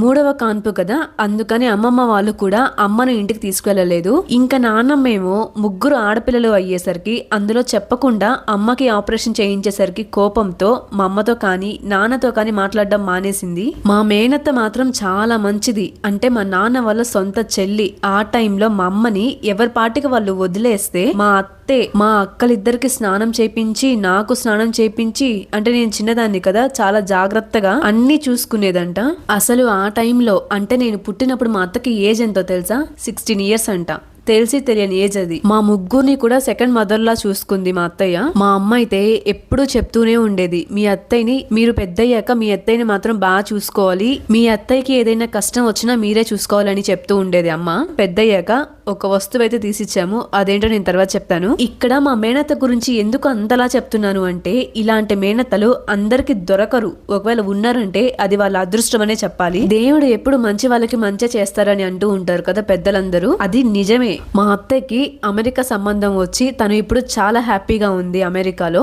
మూడవ కాన్పు కదా అందుకని అమ్మమ్మ వాళ్ళు కూడా అమ్మను ఇంటికి తీసుకెళ్ళలేదు ఇంకా నాన్నమ్మేమో ముగ్గురు ఆడపిల్లలు అయ్యేసరికి అందులో చెప్పకుండా అమ్మకి ఆపరేషన్ చేయించేసరికి కోపంతో మా అమ్మతో కానీ నాన్నతో కానీ మాట్లాడడం మానేసింది. మా మేనత్త మాత్రం చాలా మంచిది. అంటే మా నాన్న వాళ్ళ సొంత చెల్లి. ఆ టైంలో మా అమ్మని ఎవరి పాటికి వాళ్ళు వదిలేస్తే మా అత్త మా అక్కలిద్దరికి స్నానం చేపించి నాకు స్నానం చేపించి అంటే నేను చిన్నదాన్ని కదా చాలా జాగ్రత్తగా అన్ని చూసుకునేదంట. అసలు ఆ టైంలో అంటే నేను పుట్టినప్పుడు మా అత్తకి ఏజ్ ఎంతో తెలుసా? సిక్స్టీన్ ఇయర్స్ అంట. తెలిసి తెలియని ఏజ్ అది. మా ముగ్గురిని కూడా సెకండ్ మదర్ లా చూసుకుంది మా అత్తయ్య. మా అమ్మ అయితే ఎప్పుడు చెప్తూనే ఉండేది మీ అత్తయ్యని మీరు పెద్దయ్యాక మీ అత్తయ్యని మాత్రం బాగా చూసుకోవాలి మీ అత్తయ్యకి ఏదైనా కష్టం వచ్చినా మీరే చూసుకోవాలని చెప్తూ ఉండేది అమ్మ. పెద్దయ్యాక ఒక వస్తువు అయితే తీసిచ్చాము అదేంటో నేను తర్వాత చెప్తాను. ఇక్కడ మా మేనత్త గురించి ఎందుకు అంతలా చెప్తున్నాను అంటే ఇలాంటి మేనత్తలు అందరికి దొరకరు. ఒకవేళ ఉన్నారంటే అది వాళ్ళ అదృష్టం అనే చెప్పాలి. దేవుడు ఎప్పుడు మంచి వాళ్ళకి మంచి చేస్తారని అంటూ ఉంటారు కదా పెద్దలందరూ. అది నిజమే. మా అత్తయ్యకి అమెరికా సంబంధం వచ్చి తను ఇప్పుడు చాలా హ్యాపీగా ఉంది అమెరికాలో.